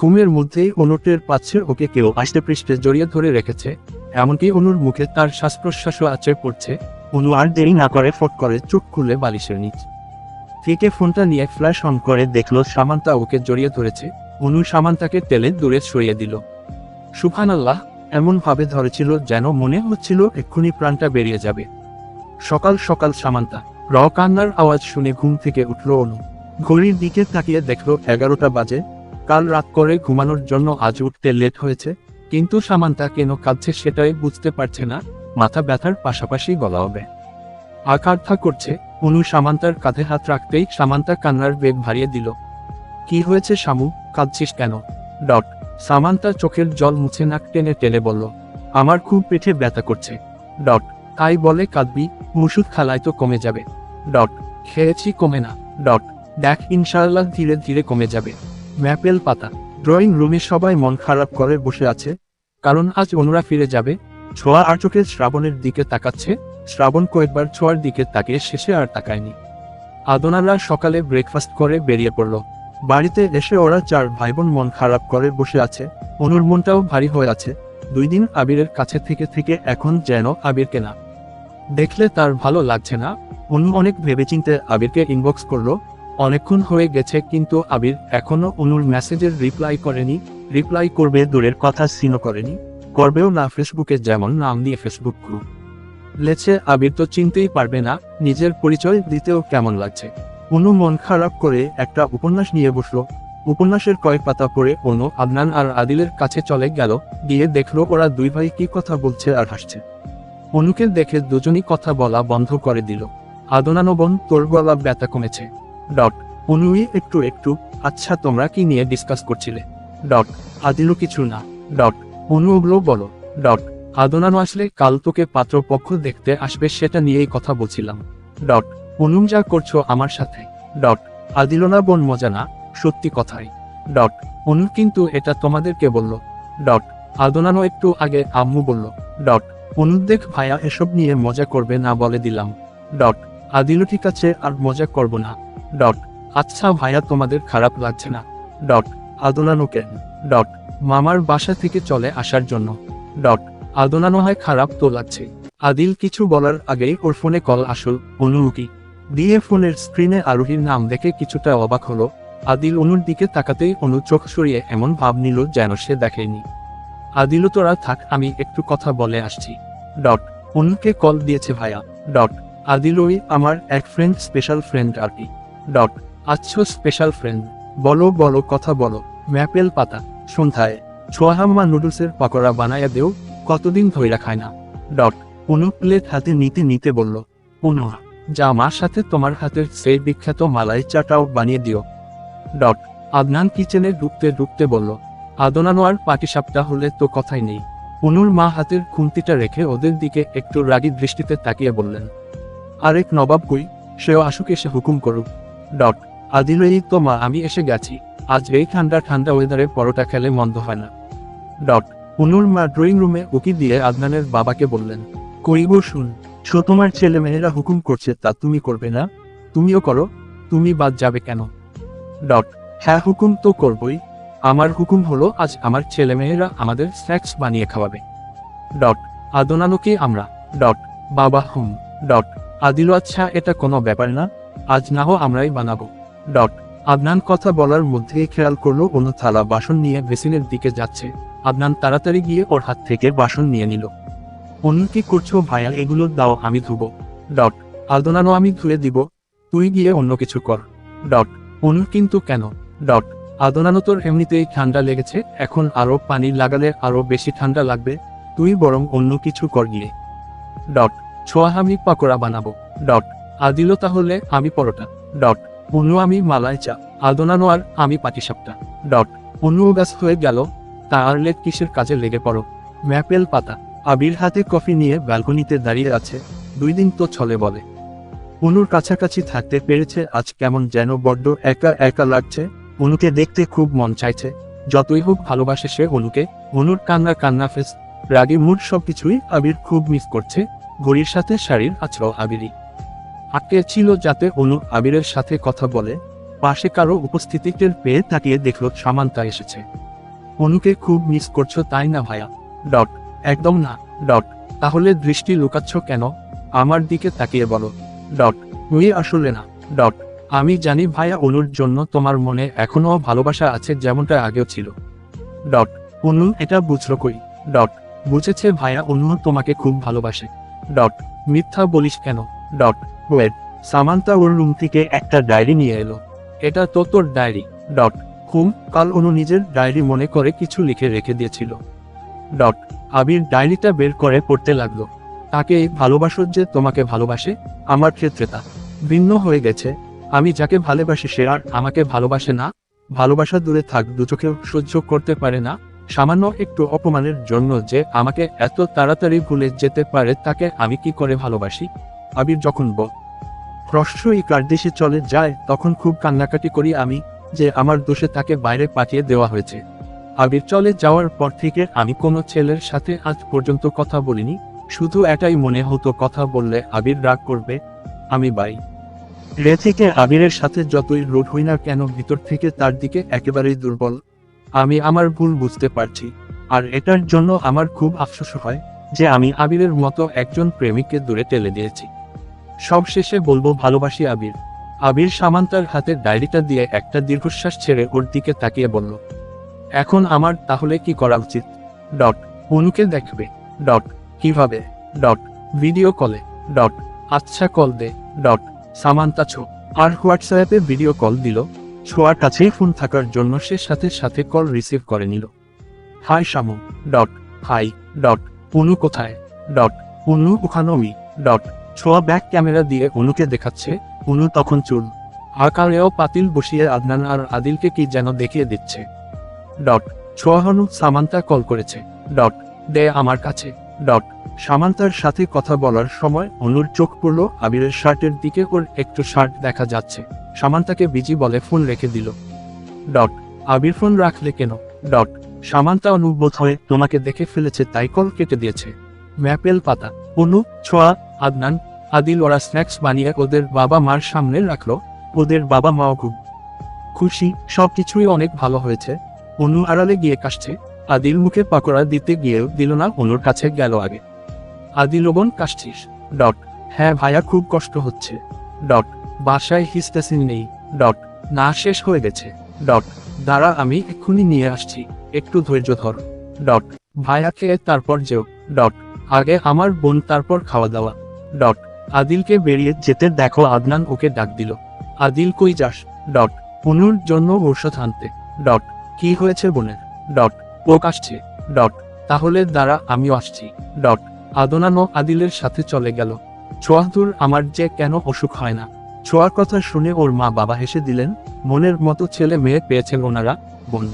ঘুমের মধ্যেই অনুটের পাচ্ছে ওকে কেউ আষ্টে পৃষ্ঠে জড়িয়ে ধরে রেখেছে, এমনকি অনুর মুখে তার শ্বাস প্রশ্বাসও আছড়ে পড়ছে। অনু আর দেরি না করে ফট করে চোখ খুলে বালিশের নিচ। থেকে ফোনটা নিয়ে ফ্ল্যাশ অন করে দেখল সামান্তা ওকে জড়িয়ে ধরেছে। অনু সামান্তাকে টেলে দূরে সরিয়ে দিল। সুফান আল্লাহ এমন ভাবে ধরেছিল যেন মনে হচ্ছিল এক্ষুনি প্রাণটা বেরিয়ে যাবে। সকাল সকাল সামান্তা র কান্নার আওয়াজ শুনে ঘুম থেকে উঠল অনু। ঘড়ির দিকে তাকিয়ে দেখল এগারোটা বাজে। কাল রাত করে ঘুমানোর জন্য আজ উঠতে লেট হয়েছে, কিন্তু সামান্তা কেন কাঁদছে সেটাই বুঝতে পারছে না, মাথা ব্যথার পাশাপাশি গলা হবে। আকার্থা করছে, অনু সামান্তার কাঁধে হাত রাখতেই সামান্তা কান্নার বেগ ভারিয়ে দিল। কি হয়েছে শামু, কাঁদছিস কেন? ডট সামান্তা চোখের জল মুছে নাক টেনে টেনে বলল। আমার খুব পেটে ব্যথা করছে ডট তাই বলে কাঁদবি, ওষুধ খালায় তো কমে যাবে ডট খেয়েছি কমে না ডট দেখ ইনশাআল্লাহ ধীরে ধীরে কমে যাবে ম্যাপেল পাতা। ড্রয়িং রুমে সবাই মন খারাপ করে বসে আছে, কারণ আজ অনুরা ফিরে যাবে। ছোঁয়া আর চোখে শ্রাবণের দিকে তাকাচ্ছে, শ্রাবণ কয়েকবার ছোঁয়ার দিকে তাকিয়ে শেষে আর তাকায়নি। আদনারা সকালে ব্রেকফাস্ট করে বেরিয়ে পড়ল। বাড়িতে এসে ওরা চার ভাই বোন মন খারাপ করে বসে আছে। অনুর মনটাও ভারী হয়ে আছে। দুই দিন আবিরের কাছে থেকে থেকে এখন যেন আবিরকে না দেখলে তার ভালো লাগছে না। অনু অনেক ভেবেচিন্তে আবিরকে ইনবক্স করল। অনেকক্ষণ হয়ে গেছে কিন্তু আবির এখনও অনুর মেসেজের রিপ্লাই করেনি, রিপ্লাই করবে দূরের কথা সিনও করেনি, করবেও না ফেসবুকে যেমন নাম দিয়ে ফেসবুক গ্রুপ লেছে আবির তো চিনতেই পারবে না, নিজের পরিচয় দিতেও কেমন লাগছে। অনু মন খারাপ করে একটা উপন্যাস নিয়ে বসল, উপন্যাসের কয়েক পাতা পড়ে অনু আদনান আর আদিলের কাছে চলে গেল, গিয়ে দেখল ওরা দুই ভাই কি কথা বলছে আর হাসছে। অনুকে দেখে দুজনই কথা বলা বন্ধ করে দিল। আদনানো বোন তোর গলা ব্যথা কমেছে। ডট অনুই একটু একটু আচ্ছা তোমরা কি নিয়ে ডিসকাস করছিলে? ডট আদিলও কিছু না। ডট অনু বলো। ডট, আদনানো আসলে কাল তোকে পাত্রপক্ষ দেখতে আসবে সেটা নিয়েই কথা বলছিলাম। ডট অনুম যা করছ আমার সাথে। ডট আদিলনা বোন মজা না? সত্যি কথাই। ডট অনু কিন্তু এটা তোমাদেরকে বলল। ডট আদনানো একটু আগে আম্মু বলল। ডট অনুদেখ ভাইয়া এসব নিয়ে মজা করবে না বলে দিলাম। ডট আদিলও ঠিক আছে আর মজা করব না। ডট আচ্ছা ভাইয়া তোমাদের খারাপ লাগছে না। ডট আদনানো কেন ডট মামার বাসা থেকে চলে আসার জন্য। ডট আদনানো হয় খারাপ তো লাগছে। আদিল কিছু বলার আগেই ওর ফোনে কল আসল অনুমুখী। দিয়ে ফোনের স্ক্রিনে আরোহীর নাম দেখে কিছুটা অবাক হলো। আদিল অনুর দিকে তাকাতেই অনু চোখ সরিয়ে এমন ভাব নিল যেন সে দেখেনি। আদিলও তোরা থাক, আমি একটু কথা বলে আসছি। ডট অনুকে কল দিয়েছে ভাইয়া। ডট আদিল ওই আমার এক ফ্রেন্ড স্পেশাল ফ্রেন্ড আর কি। ডট। আচ্ছা স্পেশাল ফ্রেন্ড বলো বলো, কথা বলো। ম্যাপেল পাতা। সন্ধ্যায়। ছোয়াহাম্মা নুডলসের পকোড়া বানায়া দেও, কতদিন ধইরা খায় না। ডট। অনু প্লেট হাতে নিতে নিতে বলল অনু যা মার সাথে তোমার হাতের সেই বিখ্যাত মালাই চাটাও বানিয়ে দিও। ডট। আদনান কিচেনে ঢুকতে ঢুকতে বলল, আদনানোয়ার পাটিসাপটা হলে তো কথাই নেই। অনুর মা হাতের খুন্তিটা রেখে ওদের দিকে একটু রাগী দৃষ্টিতে তাকিয়ে বললেন, আরেক নবাব কই, সেও আসুক, এসে হুকুম করুক। ডট। আদিল এই তো মা আমি এসে গেছি। আজ এই ঠান্ডা ঠান্ডা ওয়েদারে পরোটা খেলে মন্দ হয় না। ডট। অনুর মা ড্রয়িং রুমে উকি দিয়ে আদনানের বাবাকে বললেন করিব শুন সো তোমার ছেলে মেয়েরা হুকুম করছে, তা তুমি করবে না? তুমিও করো, তুমি বাদ যাবে কেন? ডট। হ্যাঁ হুকুম তো করবই। আমার হুকুম হলো, আজ আমার ছেলে মেয়েরা আমাদের স্ন্যাক্স বানিয়ে খাওয়াবে। ডট। আদনানুকে আমরা? ডট। বাবা হুম। ডট। আদিল আচ্ছা এটা কোনো ব্যাপার না। আজ না হো আমরাই বানাবো। ডট। আদনান কথা বলার মধ্যেই খেয়াল করল অন্য থালা বাসন নিয়ে বেসিনের দিকে যাচ্ছে। আদনান তাড়াতাড়ি গিয়ে ওর হাত থেকে বাসন নিয়ে নিল। অন্য কি করছ ভাইয়া, এগুলো দাও, আমি ধুবো। ডট। আদনানো আমি ধুয়ে দিব, তুই গিয়ে অন্য কিছু কর। ডট। অনু কিন্তু কেন? ডট। আদনানো তোর এমনিতেই ঠান্ডা লেগেছে, এখন আরও পানি লাগালে আরও বেশি ঠান্ডা লাগবে, তুই বরং অন্য কিছু কর গিয়ে। ডট। ছোয়া আমি পাকোড়া বানাবো। ডট। আদিল তাহলে আমি পরোটা। ডট অনু আমি মালায় চা। আদনানো আর আমি পাটিসাপটা ডট অনু ব্যাস হয়ে গেল। তা আর লেট কিসের কাজে লেগে পড়ো? ম্যাপেল পাতা। আবির হাতে কফি নিয়ে ব্যালকনিতে দাঁড়িয়ে আছে। দুই দিন তো ছলে বলে। অনুর কাছাকাছি থাকতে পেরেছে আজ কেমন যেন বড্ড একা একা লাগছে। অনুকে দেখতে খুব মন চাইছে। যতই হোক ভালোবাসে সে অনুকে অনুর কান্না কান্না ফেস। রাগি মুড সবকিছুই আবির খুব মিস করছে। ঘড়ির সাথে শাড়ির আছড় আবিরই। আটকে ছিল যাতে অনু আবিরের সাথে কথা বলে, পাশে কারও উপস্থিতি টের পেয়ে তাকিয়ে দেখল সামান্তা এসেছে। অনুকে খুব মিস করছ তাই না ভাইয়া? ডট, একদম না, ডট, তাহলে দৃষ্টি লুকাচ্ছ কেন? আমার দিকে তাকিয়ে বলো। ডট, তুই আসলে না, ডট, আমি জানি ভাইয়া অনুর জন্য তোমার মনে এখনও ভালোবাসা আছে যেমনটা আগেও ছিল। ডট, অনু, এটা বুঝল কই? ডট, বুঝেছে ভাইয়া অনু তোমাকে খুব ভালোবাসে। ডট, মিথ্যা বলিস কেন? ডট ওয়েট সামান্তা ওর রুম থেকে একটা ডায়েরি নিয়ে এলো। এটা তো তোর ডায়েরি ডট হুম কাল অনু নিজের ডায়েরি মনে করে কিছু লিখে রেখে দিয়েছিল। ডট আবির ডায়েরিটা বের করে পড়তে লাগল। তাকে ভালোবাসো যে তোমাকে ভালোবাসে আমার ক্ষেত্রে তা। ভিন্ন হয়ে গেছে আমি যাকে ভালোবাসি সে আর আমাকে ভালোবাসে না। ভালোবাসা দূরে থাক দু চোখেও সহ্য করতে পারে না। সামান্য একটু অপমানের জন্য যে আমাকে এত তাড়াতাড়ি ভুলে যেতে পারে তাকে আমি কি করে ভালোবাসি? আবির যখন ব প্রশ্রয়ী কার্দেশে চলে যায়, তখন খুব কান্নাকাটি করি আমি, যে আমার দোষে তাকে বাইরে পাঠিয়ে দেওয়া হয়েছে। আবির চলে যাওয়ার পর থেকে আমি কোনো ছেলের সাথে আজ পর্যন্ত কথা বলিনি, শুধু এটাই মনে হতো কথা বললে আবির রাগ করবে, আমি বাই। রে থেকে আবিরের সাথে যতই রোড হই না কেন ভিতর থেকে তার দিকে একেবারেই দুর্বল। আমি আমার ভুল বুঝতে পারছি, আর এটার জন্য আমার খুব আফসোস হয়, যে আমি আবিরের মতো একজন প্রেমিককে দূরে টেলে দিয়েছি। সবশেষে বলব, ভালোবাসি আবির। আবির সামান্তার হাতে ডায়েরিটা দিয়ে একটা দীর্ঘশ্বাস ছেড়ে ওর দিকে তাকিয়ে বলল, এখন আমার তাহলে কি করা উচিত? ডট, অনুকে দেখবে। ডট, কীভাবে? ডট, ভিডিও কলে। ডট আচ্ছা কল দে। ডট, সামান্তা ছো। আর হোয়াটসঅ্যাপে ভিডিও কল দিল? ছোয়ার কাছেই ফোন থাকার জন্য সে সাথে সাথে কল রিসিভ করে নিল। Hi Shamu dot, hi, dot Punu কোথায়? ডট পুনু ওখানমি ডট ছোঁয়া ব্যাক ক্যামেরা দিয়ে অনুকে দেখাচ্ছে, অনু তখন চুল। আকারেও পাতিল বসিয়ে আদনান আর আদিলকে কি যেন দেখিয়ে দিচ্ছে। ডট, ছোঁয়া সামান্তা কল করেছে। ডট, দে আমার কাছে। ডট, সামান্তার সাথে কথা বলার সময় অনুর চোখ পড়ল আবিরের শার্টের দিকে ওর একটু শার্ট দেখা যাচ্ছে। সামান্তাকে বিজি বলে ফোন রেখে দিল। ডট, আবির ফোন রাখলে কেন? ডট, সামান্তা অনুবোধ হয়ে তোমাকে দেখে ফেলেছে তাই কল কেটে দিয়েছে। ম্যাপেল পাতা। অনু, ছোঁয়া আদনান, আদিল ওরা স্ন্যাক্স বানিয়ে ওদের বাবা মার সামনে রাখল। ওদের বাবা মাও খুব খুশি, সবকিছুই অনেক ভালো হয়েছে। অনু আড়ালে গিয়ে কাশছে। আদিল মুখে পাকোড়া দিতে গিয়েও দিল না, অনুর কাছে গেল আগে। আদিল বোন, কাশছিস? ডট। হ্যাঁ ভাইয়া, খুব কষ্ট হচ্ছে। ডট। বাসায় হিস্টাসিন নেই। ডট। না, শেষ হয়ে গেছে। ডট। দাঁড়া, আমি এক্ষুনি নিয়ে আসছি। একটু ধৈর্য ধর। ডট। ভাইয়া খেয়ে তারপর যেও। ডট। আগে আমার বোন, তারপর খাওয়া দাওয়া। ডট। আদিলকে বেরিয়ে যেতে দেখো আদনান ওকে ডাক দিল। আদিল, কই যাস? ডট। অনুর জন্য ঔষধ আনতে। ডট। কি হয়েছে বোনের? ডট। ও কাশছে ডট। তাহলে দ্বারা আমিও আসছি। ডট। আদনানো আদিলের সাথে চলে গেল। ছোয়াতুর আমার যে কেন অসুখ হয় না। ছোয়ার কথা শুনে ওর মা বাবা হেসে দিলেন, মনের মতো ছেলে মেয়ে পেয়েছেন ওনারা, বোন।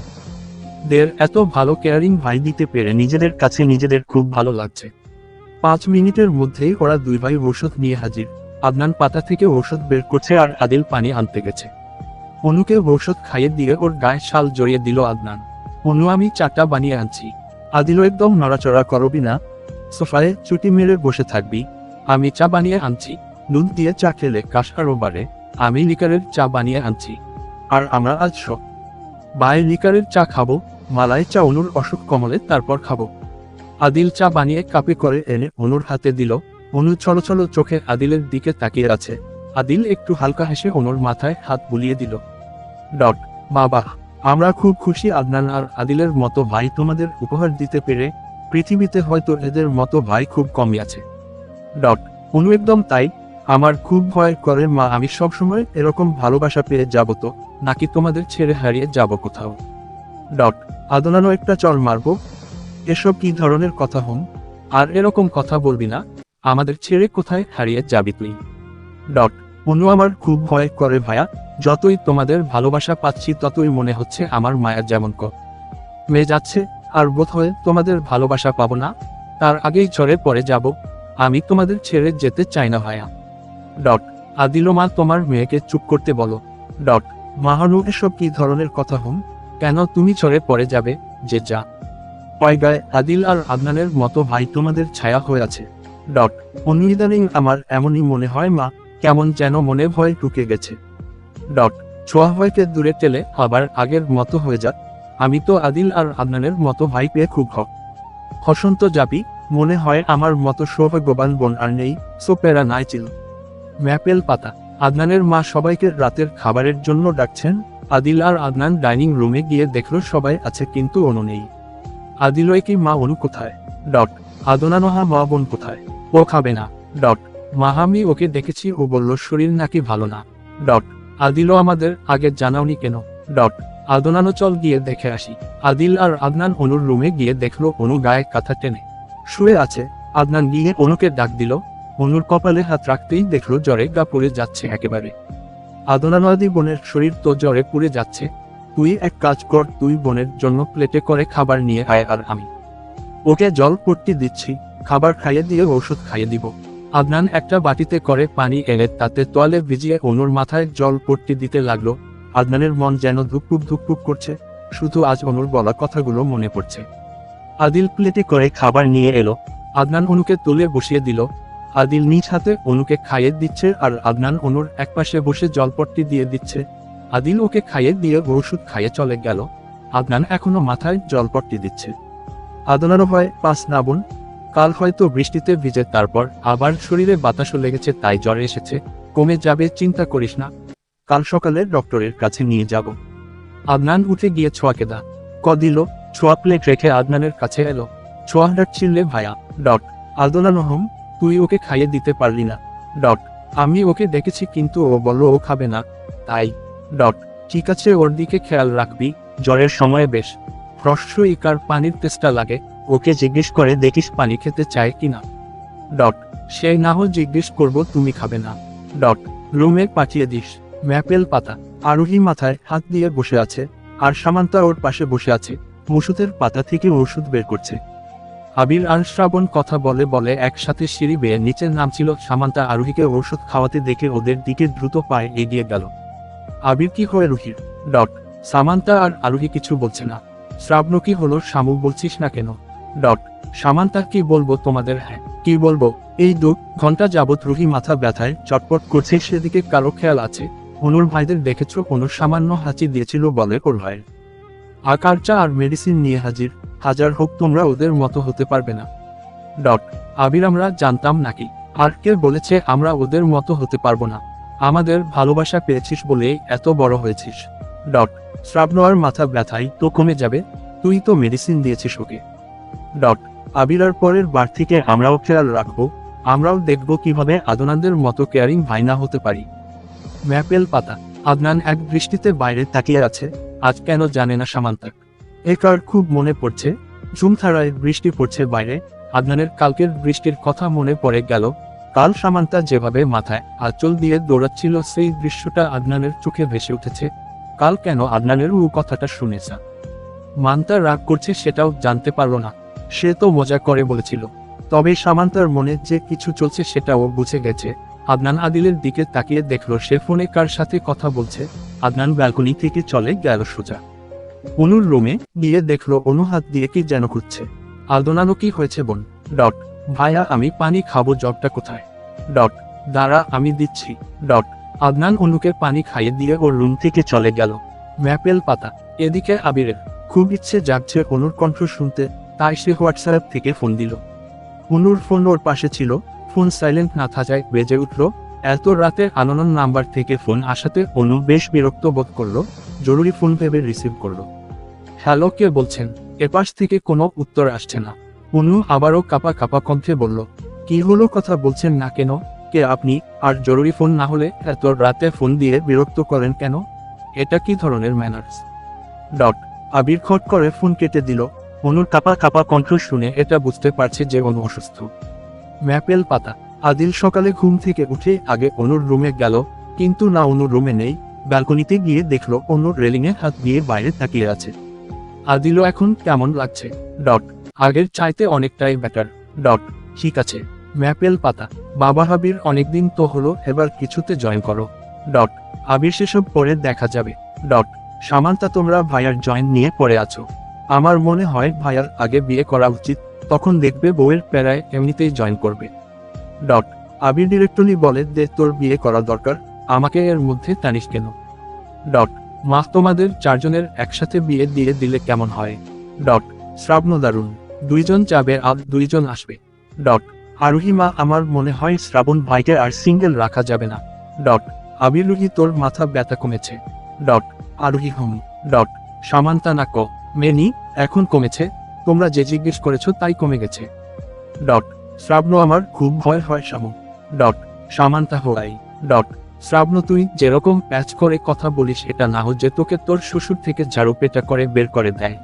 দের এত ভালো কেয়ারিং ভাই দিতে পেরে নিজেদের কাছে নিজেদের খুব ভালো লাগছে। পাঁচ মিনিটের মধ্যেই ওরা দুই ভাই ঔষধ নিয়ে হাজির। আদনান পাতা থেকে ঔষধ বের করছে আর আদিল পানি আনতে গেছে। অনুকে ঔষধ খাইয়ে দিয়ে ওর গায়ে শাল জড়িয়ে দিল আদনান। অনু, আমি চাটা বানিয়ে আনছি। আদিল, একদম নড়াচড়া করবি না সোফায় চুটি মেরে বসে থাকবি। আমি চা বানিয়ে আনছি। নুন দিয়ে চা খেলে কাশারও বাড়ে। আমি লিকারের চা বানিয়ে আনছি। আর আমরা আজ সব বাই লিকারের চা খাব। মালাই চা অনুর অসুখ কমলে তারপর খাব। আদিল চা বানিয়ে কাপে করে এনে অনুর হাতে দিল। অনু ছলো ছলো চোখে আদিলের দিকে তাকিয়ে আছে। আদিল একটু হালকা হেসে অনুর মাথায় হাত বুলিয়ে দিল। ডট বাবা, আমরা খুব খুশি আদনান আর আদিলের মতো ভাই তোমাদের উপহার দিতে পেরে, পৃথিবীতে হয়তো এদের মতো ভাই খুব কমই আছে। ডট অনু একদম তাই, আমার খুব ভয় করে মা, আমি সবসময় এরকম ভালোবাসা পেয়ে যাব তো, নাকি তোমাদের ছেড়ে হারিয়ে যাব কোথাও? ডট আদনানো একটা চল মারবো এসব কি ধরনের কথা হন? আর এরকম কথা বলবি না। আমাদের ছেড়ে কোথায় হারিয়ে যাবি তুই? ডট, অনু আমার খুব ভয় করে ভাইয়া যতই তোমাদের ভালোবাসা পাচ্ছি, ততই মনে হচ্ছে আমার মায়া যেমন ক। যাচ্ছে, আর বোধ তোমাদের ভালোবাসা পাবো না। তার আগেই ঝরে পড়ে যাব। আমি তোমাদের ছেড়ে যেতে চাই না ভাইয়া ডট, আদিল মা তোমার মেয়েকে চুপ করতে বলো। ডট মাহানু এসব কি ধরনের কথা হম কেন তুমি ঝরে পড়ে যাবে, যে যা। পয়গায় আদিল আর আদনানের মতো ভাই তোমাদের ছায়া হয়ে আছে। ডট ইদানিং আমার এমনই মনে হয় মা, কেমন যেন মনে ভয় ঢুকে গেছে। ডট, ছোঁয়া ভয়কে দূরে টেলে আবার আগের মতো হয়ে যাক। আমি তো আদিল আর আদনানের মতো ভাই পেয়ে খুব হ। হসন্ত যাবি, মনে হয় আমার মতো সৌভাগ্যবান বোন আর নেই, সো সোপেরা নাই ছিল ম্যাপেল পাতা, আদনানের মা সবাইকে রাতের খাবারের জন্য ডাকছেন। আদিল আর আদনান ডাইনিং রুমে গিয়ে দেখল সবাই আছে কিন্তু অনু নেই। আদিলয় কি মা অনু কোথায়? ডট আদনানোহা মা বোন কোথায়? ও খাবে না। ডট মাহামি ওকে দেখেছি ও বলল, শরীর নাকি ভালো না। ডট আদিলও আমাদের আগে জানাওনি কেন? ডট আদনানো চল গিয়ে দেখে আসি। আদিল আর আদনান অনুর রুমে গিয়ে দেখল অনু গায়ে কাঁথা টেনে। শুয়ে আছে। আদনান গিয়ে অনুকে ডাক দিল। অনুর কপালে হাত রাখতেই দেখল জ্বরে গা পড়ে যাচ্ছে একেবারে। আদনানো আদি বোনের শরীর তো জ্বরে পুড়ে যাচ্ছে। তুই এক কাজ কর, তুই বোনের জন্য প্লেটে করে খাবার নিয়ে আয় আর আমি ওকে জল পট্টি দিচ্ছি, খাবার খাইয়ে দিয়ে ঔষধ খাইয়ে দিব। আদনান একটা বাটিতে করে পানি এনে তাতে তোয়ালে ভিজিয়ে অনুর মাথায় জল পট্টি দিতে লাগল। আদনানের মন যেন ধুকপুক ধুকপুক করছে, শুধু আজ অনুর বলা কথাগুলো মনে পড়ছে। আদিল প্লেটে করে খাবার নিয়ে এলো। আদনান অনুকে তুলে বসিয়ে দিল। আদিল নিজ হাতে অনুকে খাইয়ে দিচ্ছে আর আদনান অনুর একপাশে বসে জলপট্টি দিয়ে দিচ্ছে। আদিল ওকে খাইয়ে দিয়ে ওষুধ খাইয়ে চলে গেল। আদনান এখনও মাথায় জলপট্টি দিচ্ছে। আদনারও হয় পাস না বোন। কাল হয়তো বৃষ্টিতে ভিজে, তারপর আবার শরীরে বাতাসও লেগেছে, তাই জ্বর এসেছে। কমে যাবে, চিন্তা করিস না। কাল সকালে ডক্টরের কাছে নিয়ে যাব। আদনান উঠে গিয়ে ছোঁয়াকে দা। ক দিল, ছোঁয়া প্লেট রেখে আদনানের কাছে এলো। ছোঁয়া ডাকছিলে ভাইয়া ডট আদনান হোম তুই ওকে খাইয়ে দিতে পারলি না। ডট আমি ওকে দেখেছি, কিন্তু ও বলল ও খাবে না। তাই ডট। ঠিক আছে, ওর দিকে খেয়াল রাখবি, জ্বরের সময় বেশ। হ্রস্ব ইকার পানির তেষ্টা লাগে, ওকে জিজ্ঞেস করে দেখিস পানি খেতে চায় কিনা। ডট। সে না হোক জিজ্ঞেস করব, তুমি খাবে না। ডট। রুমে পাঠিয়ে দিস। ম্যাপেল পাতা। আরোহী মাথায় হাত দিয়ে বসে আছে, আর সামান্তা ওর পাশে বসে আছে, ওষুধের পাতা থেকে ওষুধ বের করছে। আবির আর শ্রাবণ কথা বলে বলে একসাথে সিঁড়ি বেয়ে নিচে নামছিল সামান্তা আরোহীকে ওষুধ খাওয়াতে দেখে ওদের দিকে দ্রুত পায়ে এগিয়ে গেল। আবির কি হয়ে রুহির? ডট সামান্তা আর আরোহী কিছু বলছে না। শ্রাবণ কি হলো, শামু বলছিস না কেন? ডট সামান্তা কি বলব তোমাদের? হ্যাঁ কি বলব? এই দু ঘণ্টা যাবৎ রুহি মাথা ব্যথায় চটপট করছে, সেদিকে কারও খেয়াল আছে? অনুর ভাইদের দেখেছ, অনুর সামান্য হাঁচি দিয়েছিল বলে ওর ভাইয়ের। আকারচা আর মেডিসিন নিয়ে হাজির। হাজার হোক তোমরা ওদের মতো হতে পারবে না। ডট আবির আমরা জানতাম নাকি? আর কে বলেছে, আমরা ওদের মতো হতে পারব না। আমাদের ভালোবাসা পেয়েছিস বলে এত বড় হয়েছিস। ডট শ্রাবণর মাথা ব্যথাই তো কমে যাবে, তুই তো মেডিসিন দিয়েছিস ওকে। ডট আবিরার পরের বার থেকে আমরাও খেয়াল রাখব, আমরাও দেখব কীভাবে আদনানদের মতো কেয়ারিং ভাইনা হতে পারি। ম্যাপেল পাতা, আদনান এক দৃষ্টিতে বাইরে তাকিয়ে আছে, আজ কেন জানে না সামান্তাক একার খুব মনে পড়ছে, ঝুমথারায় বৃষ্টি পড়ছে বাইরে, আদনানের কালকের বৃষ্টির কথা মনে পড়ে গেল কাল সামান্তা যেভাবে মাথায় আঁচল দিয়ে দৌড়াচ্ছিল, সেই দৃশ্যটা আদনানের চোখে ভেসে উঠেছে। কাল কেন আদনানের ও কথাটা শুনেছা? মান্তা রাগ করছে, সেটাও জানতে পারল না। সে তো মজা করে বলেছিল। তবে সামান্তার মনে যে কিছু চলছে, সেটাও বুঝে গেছে। আদনান আদিলের দিকে তাকিয়ে দেখল, সে ফোনে কার সাথে কথা বলছে। আদনান ব্যালকনি থেকে চলে গেল সোজা। অনুর রুমে গিয়ে দেখল, অনু হাত দিয়ে কি যেন খুঁজছে। আদনানও কি হয়েছে বোন? ডট। ভাইয়া আমি পানি খাব জবটা কোথায়? ডট, দাঁড়া, আমি দিচ্ছি। ডট, আদনান অনুকে পানি খাইয়ে দিয়ে ওর রুম থেকে চলে গেল। ম্যাপেল পাতা, এদিকে আবিরের। খুব ইচ্ছে জাগছে অনুর কণ্ঠ শুনতে, তাই সে হোয়াটসঅ্যাপ থেকে ফোন দিল। অনুর ফোন ওর পাশে ছিল, ফোন সাইলেন্ট না থাকায় বেজে উঠল। এত রাতে আননন নাম্বার থেকে ফোন আসাতে অনু বেশ বিরক্ত বোধ করল, জরুরি ফোন ভেবে রিসিভ করল। হ্যালো, কে বলছেন? এপাশ থেকে কোনো উত্তর আসছে না। অনু আবারও কাপা কাপা কণ্ঠে বলল, কি হলো কথা বলছেন না কেন? কে আপনি? আর জরুরি ফোন না হলে এত রাতে ফোন দিয়ে বিরক্ত করেন কেন? এটা কি ধরনের ম্যানার্স ডট, আবির খট করে ফোন কেটে দিল। অনুর কাপা কাপা কণ্ঠ শুনে এটা বুঝতে পারছে যে অনু অসুস্থ। ম্যাপেল পাতা, আদিল সকালে ঘুম থেকে উঠে আগে অনুর রুমে গেল, কিন্তু না অনুর রুমে নেই। ব্যালকনিতে গিয়ে দেখল অনুর রেলিংয়ে হাত দিয়ে বাইরে তাকিয়ে আছে। আদিলও এখন কেমন লাগছে? ডট আগের চাইতে অনেকটাই বেটার ডট ঠিক আছে। ম্যাপেল পাতা। বাবা হাবির অনেকদিন তো হলো, এবার কিছুতে জয়েন করো। ডট আবির সেসব পরে দেখা যাবে। ডট সামান্তা তোমরা ভাইয়ার জয়েন নিয়ে পড়ে আছো। আমার মনে হয় ভাইয়ার আগে বিয়ে করা উচিত, তখন দেখবে বউয়ের প্যারায় এমনিতেই জয়েন করবে। ডট আবির ডিরেক্টলি বলে যে তোর বিয়ে করা দরকার, আমাকে এর মধ্যে টানিস কেন? ডট মা তোমাদের চারজনের একসাথে বিয়ে দিয়ে দিলে কেমন হয়? ডট শ্রাবণ দারুণ। দুইজন যাবে আর দুইজন আসবে। ডট আরোহী মা আমার মনে হয় শ্রাবণ ভাইকে আর সিঙ্গেল রাখা যাবে না। ডট আবিরুহি তোর মাথা ব্যথা কমেছে। ডট, আরোহী হুম। ডট, সামান্তা নাক মেনি, এখন কমেছে। তোমরা যে জিজ্ঞেস করেছ তাই কমে গেছে। ডট, শ্রাবণ আমার খুব ভয় হয় Shamu dot, Samantha why dot, Srabon, তুই যেরকম প্যাচ করে কথা বলিস, এটা না হো যে তোকে তোর শ্বশুর থেকে ঝাড়ু পেটা করে বের করে দেয়।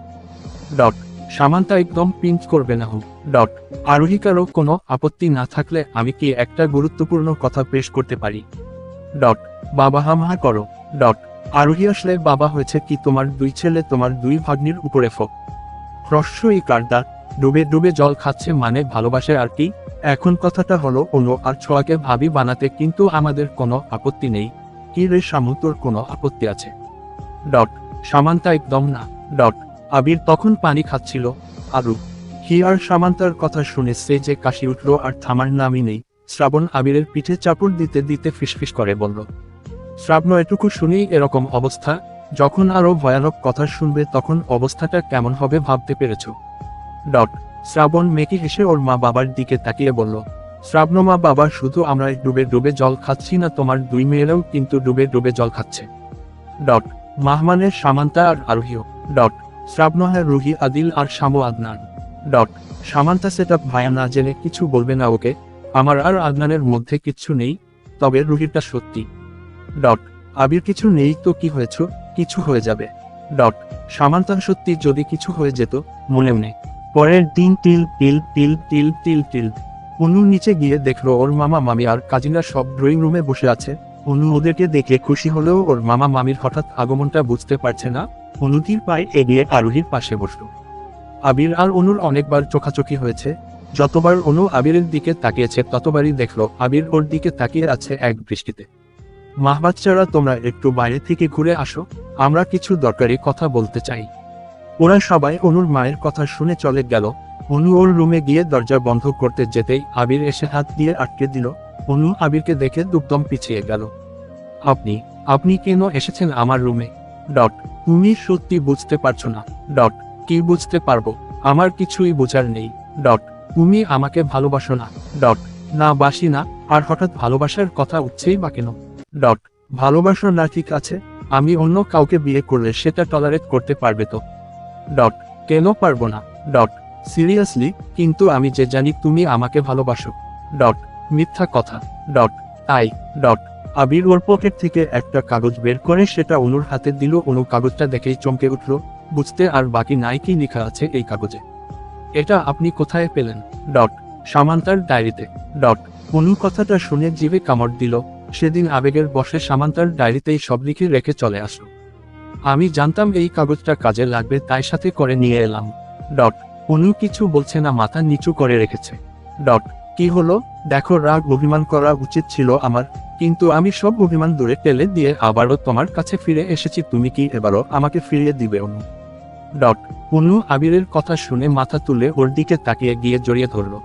ডট সামান্তা একদম পিঞ্চ করবে না হোক ডট, আরোহিকারও কোনো আপত্তি না থাকলে আমি কি একটা গুরুত্বপূর্ণ কথা পেশ করতে পারি? ডট, বাবা হামহা করো। ডট, আরোহী আসলে বাবা হয়েছে কি তোমার দুই ছেলে তোমার দুই ভাগ্নির উপরে ফোক হ্রস্বই কার্দা, ডুবে ডুবে জল খাচ্ছে মানে ভালোবাসে আর কি? এখন কথাটা হলো অনু আর ছোয়াকে ভাবি বানাতে কিন্তু আমাদের কোনো আপত্তি নেই। কি রে শামু তোর কোনো আপত্তি আছে? ডট, সামান্তা একদম না। ডট আবির তখন পানি খাচ্ছিল। আরু হি আর সামান্তার কথা শুনে সে যে কাশি উঠল আর থামার নামই নেই, শ্রাবণ আবিরের পিঠে চাপড় দিতে দিতে ফিসফিস করে বলল, শ্রাবণ, এটুকু শুনেই এরকম অবস্থা, যখন আরও ভয়ানক কথা শুনবে তখন অবস্থাটা কেমন হবে ভাবতে পেরেছ? ডট শ্রাবণ মেকি হেসে ওর মা বাবার দিকে তাকিয়ে বলল, শ্রাবণ মা বাবা, শুধু আমরা ডুবে ডুবে জল খাচ্ছি না, তোমার দুই মেয়েরাও কিন্তু ডুবে ডুবে জল খাচ্ছে। ডট মাহমানের সামান্তা আর আরোহীও, ডট শ্রাবণ হ্যাঁ রুহি আদিল আর শামু আদনান। ডট, সামান্তা সেটা ভায়া না জেনে কিছু বলবে না ওকে, আমার আর আদনানের মধ্যে কিচ্ছু নেই, তবে রুহিটা সত্যি। ডট, আবির কিছু নেই তো কি হয়েছ, কিছু হয়ে যাবে। ডট, সামান্তা সত্যি যদি কিছু হয়ে যেত, মনে মনে। পরের দিন টিল টিল টিল টিল টিল টিল। অনু নিচে গিয়ে দেখল ওর মামা মামি আর কাজিনা সব ড্রয়িং রুমে বসে আছে। অনু ওদেরকে দেখে খুশি হলেও ওর মামা মামির হঠাৎ আগমনটা বুঝতে পারছে না। অনুতির পায়ে এগিয়ে আরোহীর পাশে বসল। আবির আর অনুর অনেকবার চোখাচোখি হয়েছে। যতবার অনু আবিরের দিকে তাকিয়েছে, ততবারই দেখল আবির ওর দিকে তাকিয়ে আছে এক দৃষ্টিতে। মাহবাচ্চারা তোমরা একটু বাইরে থেকে ঘুরে আসো। আমরা কিছু দরকারি কথা বলতে চাই। ওরা সবাই অনুর মায়ের কথা শুনে চলে গেল। অনু ওর রুমে গিয়ে দরজা বন্ধ করতে যেতেই আবির এসে হাত দিয়ে আটকে দিল। অনু আবিরকে দেখে দুকদম পিছিয়ে গেল। আপনি আপনি কেন এসেছেন আমার রুমে? ডট তুমি সত্যি বুঝতে পারছ না, ডট। কি বুঝতে পারব? আমার কিছুই বোঝার নেই, ডট। তুমি আমাকে ভালোবাসো না, ডট। না বাসি না, আর হঠাৎ ভালোবাসার কথা উঠছেই বা কেন? ডট। ভালোবাসো না, ঠিক আছে। আমি অন্য কাউকে বিয়ে করলে সেটা টলারেট করতে পারবে তো? ডট। কেন পারব না, ডট। সিরিয়াসলি কিন্তু আমি যে জানি তুমি আমাকে ভালোবাসো, ডট। মিথ্যা কথা, ডট। তাই, ডট। আবির ওর পকেট থেকে একটা কাগজ বের করে সেটা অনুর হাতে দিল। অনু কাগজটা দেখেই চমকে উঠল। বুঝতে আর বাকি নাই কি লেখা আছে এই কাগজে। এটা আপনি কোথায় পেলেন? ডট, সামান্তার ডায়েরিতে। ডট অনু কথাটা শুনে জিভে কামড় দিল। সেদিন আবেগের বসে সামান্তার ডায়েরিতেই সব লিখে রেখে চলে আসলো। আমি জানতাম এই কাগজটা কাজে লাগবে, তাই সাথে করে নিয়ে এলাম। ডট, অনু কিছু বলছে না, মাথা নিচু করে রেখেছে। ডট, কি হলো? দেখো, রাগ, অভিমান করা উচিত ছিল আমার। কিন্তু আমি সব অভিমান দূরে টেলে দিয়ে আবারও তোমার কাছে ফিরে এসেছি। তুমি কি এবারও আমাকে ফিরিয়ে দিবে অনু? ডট, অনু আবিরের কথা শুনে মাথা তুলে ওর দিকে তাকিয়ে গিয়ে জড়িয়ে ধরল।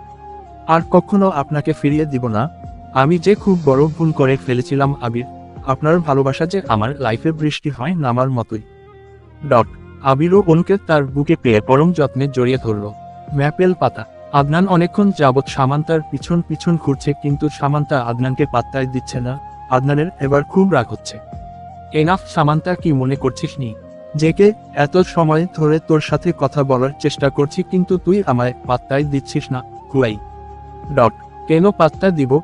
আর কখনো আপনাকে ফিরিয়ে দিব না। আমি যে খুব বড় ভুল করে ফেলেছিলাম আবির, আপনার ভালোবাসা যে আমার লাইফে বৃষ্টি হয় নামার মতোই। ডট, আবিরও অনুকে তার বুকে পেয়ে পরম যত্নে জড়িয়ে ধরল। ম্যাপেল পাতা আদনান অনেকক্ষণ যাবৎ সামান্তার পিছন পিছন ঘুরছে, কিন্তু সামান্তা আদনানকে পাত্তায় দিচ্ছে না। আদনানের এবার খুব রাগ হচ্ছে। এনাফ, সামান্তা, কি মনে করছিস নি? জেকে এত সময় ধরে তোর সাথে কথা বলার চেষ্টা করছি, কিন্তু তুই আমায় পাত্তায় দিচ্ছিস না। কুয়াই। ডট। কেন পাত্তা দিব?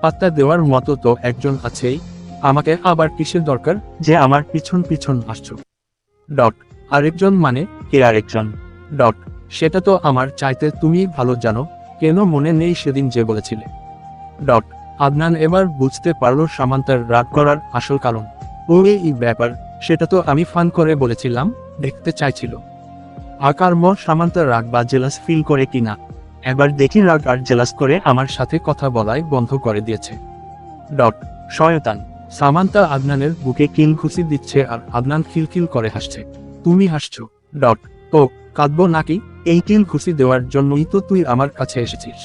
পাত্তা দেওয়ার মতো তো একজন আছেই। আমাকে আবার কিসের দরকার? যে আমার পিছন পিছন আসছো। ডট। আরেকজন মানে? কে আরেকজন? ডট। সেটা তো আমার চাইতে তুমি ভালো জানো, কেন মনে নেই সেদিন যে বলেছিলে। ডট, আদনান এবার বুঝতে পারল সামান্তার রাগ করার আসল কারণ। ও এই ব্যাপার, সেটা তো আমি ফান করে বলেছিলাম, দেখতে চাইছিল। আকার ম সামান্তার রাগ বা জেলাস ফিল করে কিনা এবার দেখি রাগ আর জেলাস করে আমার সাথে কথা বলাই বন্ধ করে দিয়েছে। ডট, শয়তান, সামান্তা আদনানের বুকে কিল খুশি দিচ্ছে আর আদনান খিলখিল করে হাসছে। তুমি হাসছো, ডট, ও কাঁদবো নাকি? এই কিল খুশি দেওয়ার জন্যই তো তুই আমার কাছে এসেছিস।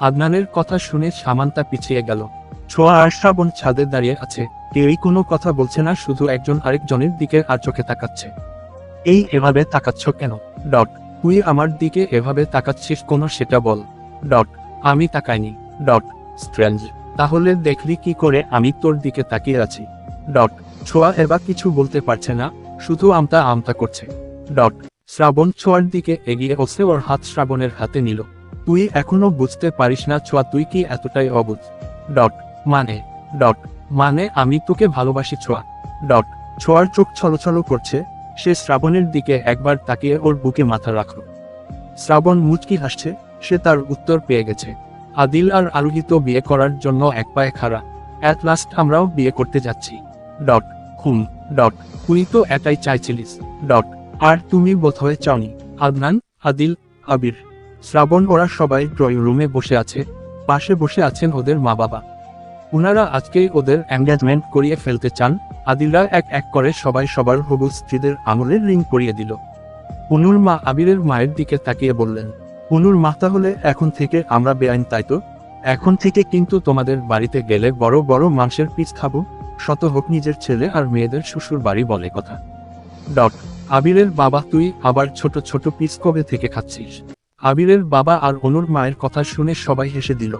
আদনানের কথা শুনে সামান্তা পিছিয়ে গেল। ছোঁয়া আর শ্রাবণ ছাদে দাঁড়িয়ে আছে, কেউই কোনো কথা বলছে না, শুধু একজন আরেকজনের দিকে আর চোখে তাকাচ্ছে। এই এভাবে তাকাচ্ছ কেন? ডট, তুই আমার দিকে এভাবে তাকাচ্ছিস কোনো সেটা বল। ডট, আমি তাকাইনি। ডট, স্ট্রেঞ্জ, তাহলে দেখলি কি করে আমি তোর দিকে তাকিয়ে আছি। ডট, ছোঁয়া এবার কিছু বলতে পারছে না, শুধু আমতা আমতা করছে। ডট শ্রাবণ ছোঁয়ার দিকে এগিয়ে বসে ওর হাত শ্রাবণের হাতে নিল। তুই এখনও বুঝতে পারিস না ছোঁয়া, তুই কি এতটাই অবুঝ? ডট মানে ডট মানে আমি তোকে ভালোবাসি ছোঁয়া, ডট। ছোঁয়ার চোখ ছলছল করছে, সে শ্রাবণের দিকে একবার তাকিয়ে ওর বুকে মাথা রাখল। শ্রাবণ মুচকি হাসছে, সে তার উত্তর পেয়ে গেছে। আদিল আর আলোহিত বিয়ে করার জন্য এক পায়ে খাড়া, অ্যাট লাস্ট আমরাও বিয়ে করতে যাচ্ছি। ডট হুম ডট, তুই তো এটাই চাইছিলিস, ডট। আর তুমি বোধহয় চাওনি। আদনান, আদিল, আবির। শ্রাবণ ওরা সবাই ড্রয়িং রুমে বসে আছে। পাশে বসে আছেন ওদের মা বাবা। ওনারা আজকেই ওদের এঙ্গেজমেন্ট করিয়ে ফেলতে চান। আদিলরা এক এক করে সবাই সবার হবু স্ত্রীদের আঙুলের রিং করিয়ে দিল। অনুর মা আবিরের মায়ের দিকে তাকিয়ে বললেন অনুর মা তাহলে এখন থেকে আমরা বেআইন, তাই তো? এখন থেকে কিন্তু তোমাদের বাড়িতে গেলে বড় বড় মাংসের পিস খাব? শত হোক, নিজের ছেলে আর মেয়েদের শ্বশুর বাড়ি বলে কথা। ডট আবিরের বাবা, তুই আবার ছোট ছোট পিস কবে থেকে খাচ্ছিস? আবিরের বাবা আর অনুর মায়ের কথা শুনে সবাই হেসে দিল।